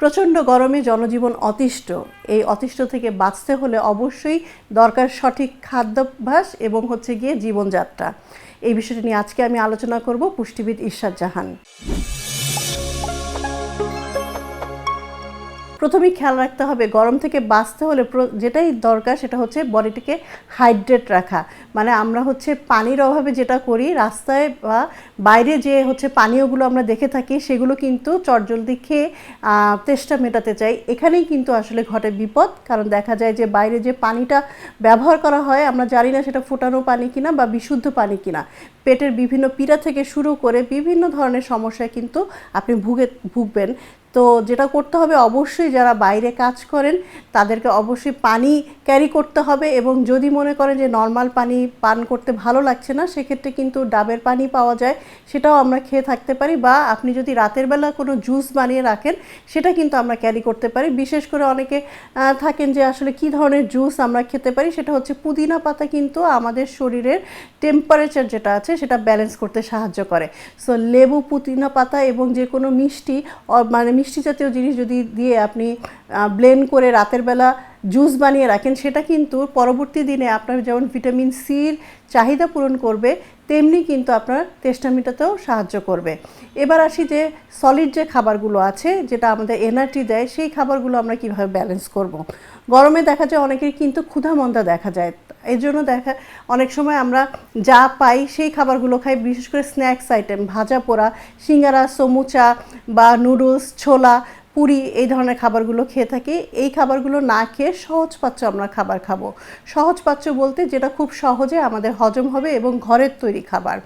প্রচণ্ড গরমে জনজীবন অতিষ্ঠ। এই অতিষ্ঠ থেকে বাঁচতে হলে অবশ্যই দরকার সঠিক খাদ্যাভ্যাস এবং হচ্ছে গিয়ে জীবনযাত্রা। এই বিষয়টি নিয়ে আজকে আমি আলোচনা করব পুষ্টিবিদ ইরশাদ জাহান। প্রথমেই খেয়াল রাখতে হবে, গরম থেকে বাঁচতে হলে যেটাই দরকার সেটা হচ্ছে বডিটিকে হাইড্রেট রাখা। মানে আমরা হচ্ছে পানির অভাবে যেটা করি, রাস্তায় বা বাইরে যে হচ্ছে পানীয়গুলো আমরা দেখে থাকি, সেগুলো কিন্তু চটজলদি খেয়ে তেষ্টা মেটাতে চাই। এখানেই কিন্তু আসলে ঘটে বিপদ, কারণ দেখা যায় যে বাইরে যে পানিটা ব্যবহার করা হয়, আমরা জানি না সেটা ফোটানো পানি কিনা বা বিশুদ্ধ পানি কিনা। পেটের বিভিন্ন পীড়া থেকে শুরু করে বিভিন্ন ধরনের সমস্যায় কিন্তু আপনি ভুগে, ভুগবেন। তো যেটা করতে হবে অবশ্যই যারা বাইরে কাজ করেন, তাদেরকে অবশ্যই পানি ক্যারি করতে হবে এবং যদি মনে করেন যে নর্মাল পানি পান করতে ভালো লাগছে না, সেক্ষেত্রে কিন্তু ডাবের পানি পাওয়া যায়, সেটাও আমরা খেয়ে থাকতে পারি বা আপনি যদি রাতের বেলা কোনো জুস বানিয়ে রাখেন, সেটা কিন্তু আমরা ক্যারি করতে পারি। বিশেষ করে অনেকে থাকেন যে আসলে কি ধরনের জুস আমরা খেতে পারি, সেটা হচ্ছে পুদিনা পাতা কিন্তু আমাদের শরীরের টেম্পারেচার যেটা আছে, সেটা ব্যালেন্স করতে সাহায্য করে। সো লেবু, পুদিনা পাতা এবং যে কোনো মিষ্টি মানে মিষ্টি জাতীয় জিনিস যদি দিয়ে আপনি ব্লেন্ড করে রাতের বেলা জুস বানিয়ে রাখেন, সেটা কিন্তু পরবর্তী দিনে আপনার যেমন ভিটামিন সির চাহিদা পূরণ করবে, তেমনি কিন্তু আপনার তেষ্টা মেটাতেও সাহায্য করবে এবার আসি যে সলিড যে খাবারগুলো আছে, যেটা আমাদের এনার্জি দেয়, সেই খাবারগুলো আমরা কীভাবে ব্যালেন্স করব। গরমে দেখা যায় অনেকের কিন্তু ক্ষুধামন্দা দেখা যায় এই জন্য দেখা, অনেক সময় আমরা যা পাই সেই খাবারগুলো খাই, বিশেষ করে স্ন্যাক্স আইটেম ভাজা পোড়া, সিঙ্গারা, সমুচা বা নুডলস ছোলা পুরি এই ধরনের খাবারগুলো খেয়ে থাকি। এই খাবারগুলো না খেয়ে সহজপাচ্য আমরা খাবার খাব। সহজপাচ্য বলতে যেটা খুব সহজে আমাদের হজম হবে এবং ঘরের তৈরি খাবার।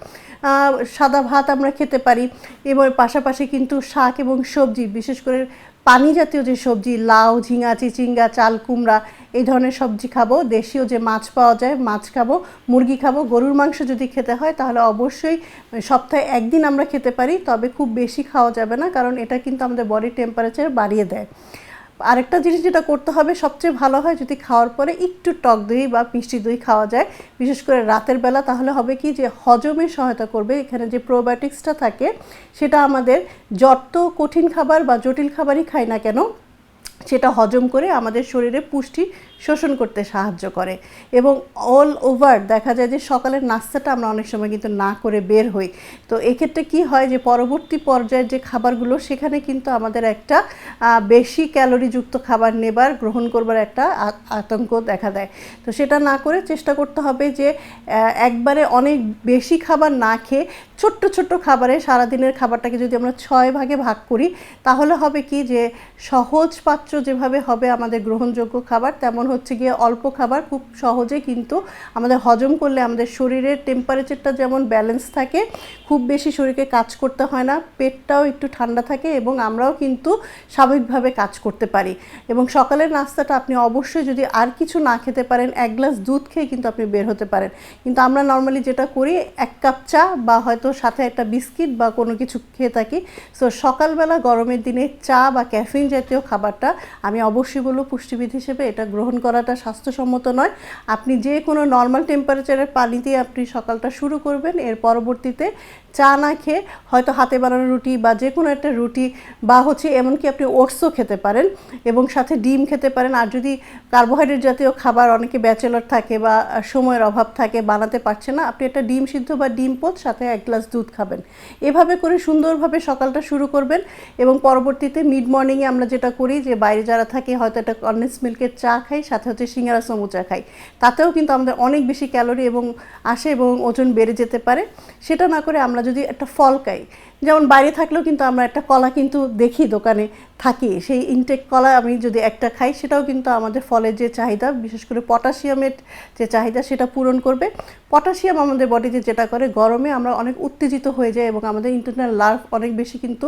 সাদা ভাত আমরা খেতে পারি। এবং পাশাপাশি কিন্তু শাক এবং সবজি, বিশেষ করে পানি জাতীয় যে সবজি, লাউ, ঝিঙা, চিচিঙ্গা, চাল, কুমড়া, এই ধরনের সবজি খাব। দেশীয় যে মাছ পাওয়া যায়, মাছ খাব, মুরগি খাব, গরুর মাংস যদি খেতে হয়, তাহলে অবশ্যই সপ্তাহে একদিন আমরা খেতে পারি, তবে খুব বেশি খাওয়া যাবে না, কারণ এটা কিন্তু আমাদের বডির টেম্পারেচার বাড়িয়ে দেয়। আরেকটা জিনিস যেটা করতে হবে, সবচেয়ে ভালো হয় যদি খাওয়ার পরে একটু টক দই বা মিষ্টি দই খাওয়া যায়, বিশেষ করে রাতের বেলা, তাহলে হবে কি যে হজমে সহায়তা করবে। এখানে যে প্রোবায়োটিক্সটা থাকে, সেটা আমাদের যত কঠিন খাবার বা জটিল খাবারই খাই না কেন সেটা হজম করে আমাদের শরীরে পুষ্টি শোষণ করতে সাহায্য করে। এবং অল ওভার দেখা যায় যে সকালের নাস্তাটা আমরা অনেক সময় কিন্তু না করে বের হই। তো এক্ষেত্রে কি হয় যে পরবর্তী পর্যায়ের যে খাবারগুলো, সেখানে কিন্তু আমাদের একটা বেশি ক্যালোরিযুক্ত খাবার নেবার, গ্রহণ করবার একটা আতঙ্ক দেখা দেয়। তো সেটা না করে চেষ্টা করতে হবে যে একবারে অনেক বেশি খাবার না খেয়ে ছোট্ট ছোট্ট খাবারে সারাদিনের খাবারটাকে যদি আমরা ছয় ভাগে ভাগ করি, তাহলে হবে কি যে সহজ পাচ্য যেভাবে হবে আমাদের গ্রহণযোগ্য খাবার, তেমন হচ্ছে গিয়ে অল্প খাবার, খুব সহজে কিন্তু আমাদের হজম করলে আমাদের শরীরের টেম্পারেচারটা যেমন ব্যালেন্স থাকে, খুব বেশি শরীরকে কাজ করতে হয় না, পেটটাও একটু ঠান্ডা থাকে এবং আমরাও কিন্তু স্বাভাবিকভাবে কাজ করতে পারি। এবং সকালের নাস্তাটা আপনি অবশ্যই যদি আর কিছু না খেতে পারেন, এক গ্লাস দুধ খেয়ে কিন্তু আপনি বের হতে পারেন। কিন্তু আমরা নর্মালি যেটা করি, এক কাপ চা বা হয়তো সাথে একটা বিস্কিট বা কোনো কিছু খেয়ে থাকি। সো সকালবেলা গরমের দিনে চা বা ক্যাফিন জাতীয় খাবারটা আমি অবশ্যই বলব পুষ্টিবিদ হিসেবে এটা গ্রহণ করাটা স্বাস্থ্যসম্মত নয়। আপনি যে কোনো নর্মাল টেম্পারেচারের পানি দিয়ে আপনি সকালটা শুরু করবেন, এর পরবর্তীতে চা না খেয়ে হয়তো হাতে বানানো রুটি বা যে কোনো একটা রুটি বা হচ্ছে এমনকি আপনি ওটসও খেতে পারেন এবং সাথে ডিম খেতে পারেন। আর যদি কার্বোহাইড্রেট জাতীয় খাবার অনেকে ব্যাচেলর থাকে বা সময়ের অভাব থাকে, বানাতে পারছে না, আপনি একটা ডিম সিদ্ধ বা ডিম পোচ সাথে এক গ্লাস দুধ খাবেন। এভাবে করে সুন্দরভাবে সকালটা শুরু করবেন এবং পরবর্তীতে মিড মর্নিংয়ে আমরা যেটা করি যে বাইরে যারা থাকে হয়তো একটা কন্ডেন্স মিল্কের চা খাই, সাথে হচ্ছে সিঙ্গারা সমুচা খাই। তাতেও কিন্তু আমাদের অনেক বেশি ক্যালোরি এবং আসে এবং ওজন বেড়ে যেতে পারে। সেটা না করে আমরা যদি একটা ফল খাই, যেমন বাইরে থাকলেও কিন্তু আমরা একটা কলা কিন্তু দেখি দোকানে থাকি। সেই ইনটেক কলা আমি যদি একটা খাই, সেটাও কিন্তু আমাদের ফলের যে চাহিদা, বিশেষ করে পটাশিয়ামের যে চাহিদা, সেটা পূরণ করবে। পটাশিয়াম আমাদের বডিতে যেটা করে, গরমে আমরা অনেক উত্তেজিত হয়ে যাই এবং আমাদের ইন্টারনাল লার্ভ অনেক বেশি কিন্তু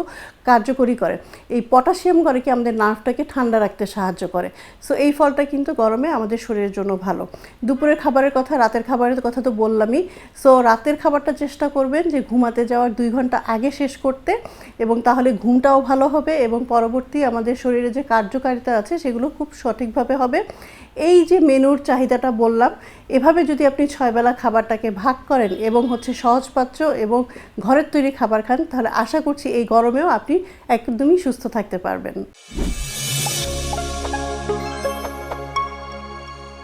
কার্যকরী করে। এই পটাশিয়াম করে কি আমাদের নার্ভটাকে ঠান্ডা রাখতে সাহায্য করে। সো এই ফলটা কিন্তু গরমে আমাদের শরীরের জন্য ভালো। দুপুরের খাবারের কথা, রাতের খাবারের কথা তো বললামই। সো রাতের খাবারটা চেষ্টা করবেন যে ঘুমাতে যাওয়ার দুই ঘণ্টা আগে শেষ করতে এবং তাহলে ঘুমটাও ভালো হবে এবং পরবর্তী আমাদের শরীরে যে কার্যকারিতা আছে সেগুলো খুব সঠিকভাবে হবে। এই যে মেনুর চাহিদাটা বললাম, এভাবে যদি আপনি ছয়বেলা খাবারটাকে ভাগ করেন এবং হচ্ছে সহজপাত্র এবং ঘরের তৈরি খাবার খান, তাহলে আশা করছি এই গরমেও আপনি একদমই সুস্থ থাকতে পারবেন।